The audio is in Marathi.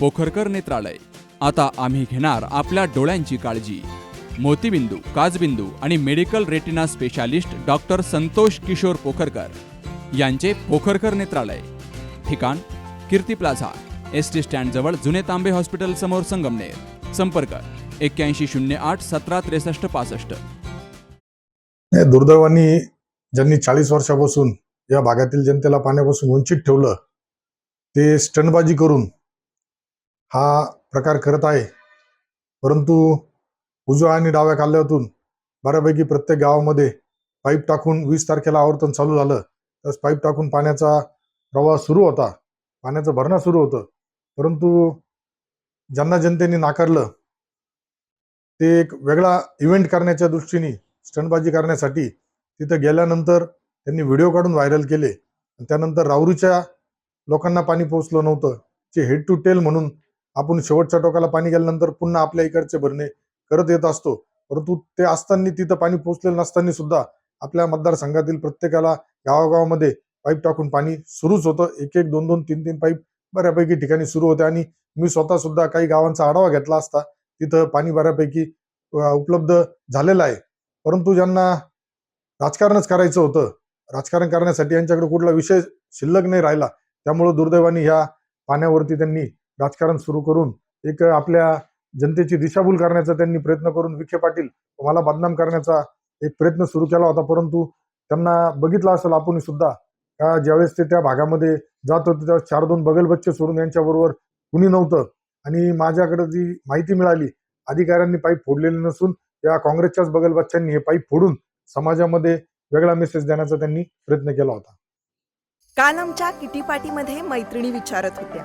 पोखरकर नेत्रालय. आता आम्ही घेणार आपल्या डोळ्यांची काळजी. मोतीबिंदू काजबिंदू आणि medical retina specialist doctor Santosh Kishor Pokharkar यांचे पोखरकर नेत्रालय. ठिकाण कीर्ती प्लाझा एस टी स्टँडजवळ जुने तांबे हॉस्पिटल समोर संगमनेर. संपर्क एक्क्याऐंशी शून्य आठ सतरा त्रेसष्ट पासष्ट. दुर्दैवानी ज्यांनी चाळीस वर्षापासून या भागातील जनतेला पाण्यापासून वंचित ठेवलं ते स्टंटबाजी करून हा प्रकार करत आहे. परंतु उजव्या आणि डाव्या काल्ल्यातून बऱ्यापैकी प्रत्येक गावामध्ये पाईप टाकून वीस तारखेला आवर्तन चालू झालं. तर पाईप टाकून पाण्याचा प्रवाह सुरू होता. पाण्याचं भरणा सुरू होतं. परंतु ज्यांना जनतेने नाकारलं ते एक वेगळा इव्हेंट करण्याच्या दृष्टीने स्टंटबाजी करण्यासाठी तिथं गेल्यानंतर त्यांनी व्हिडिओ काढून व्हायरल केले. आणि त्यानंतर राहुरीच्या लोकांना पाणी पोहोचलं नव्हतं. जे हेड टू टेल म्हणून आपण शेवटच्या टोकाला पाणी गेल्यानंतर पुन्हा आपल्या इकडचे भरणे करत येत असतो. परंतु ते असताना तिथं पाणी पोहोचलेलं नसताना सुद्धा आपल्या मतदारसंघातील प्रत्येकाला गावागावामध्ये पाईप टाकून पाणी सुरूच होतं. एक एक दोन दोन तीन तीन पाईप बऱ्यापैकी ठिकाणी सुरू होते आणि मी स्वतः सुद्धा काही गावांचा आढावा घेतला असता. तिथं पाणी बऱ्यापैकी उपलब्ध झालेलं आहे. परंतु ज्यांना राजकारणच करायचं होतं राजकारण करण्यासाठी यांच्याकडे कुठला विषय शिल्लक नाही राहिला. त्यामुळं दुर्दैवाने ह्या पाण्यावरती त्यांनी राजकारण सुरू करून एक आपल्या जनतेची दिशाभूल करण्याचा त्यांनी प्रयत्न करून विखे पाटील मला बदनाम करण्याचा एक प्रयत्न सुरू केला होता. परंतु त्यांना बघितलं असेल आपण सुद्धा का ज्यावेळेस ते त्या भागामध्ये जात होते त्यावेळेस चार दोन बगल बच्चे सोडून यांच्याबरोबर कुणी नव्हतं. आणि माझ्याकडे जी माहिती मिळाली अधिकाऱ्यांनी पाईप फोडलेले नसून या काँग्रेसच्याच बगल बच्चांनी हे पाईप फोडून समाजामध्ये वेगळा मेसेज देण्याचा त्यांनी प्रयत्न केला होता. काल आमच्या किटी पार्टीमध्ये मैत्रिणी विचारत होत्या.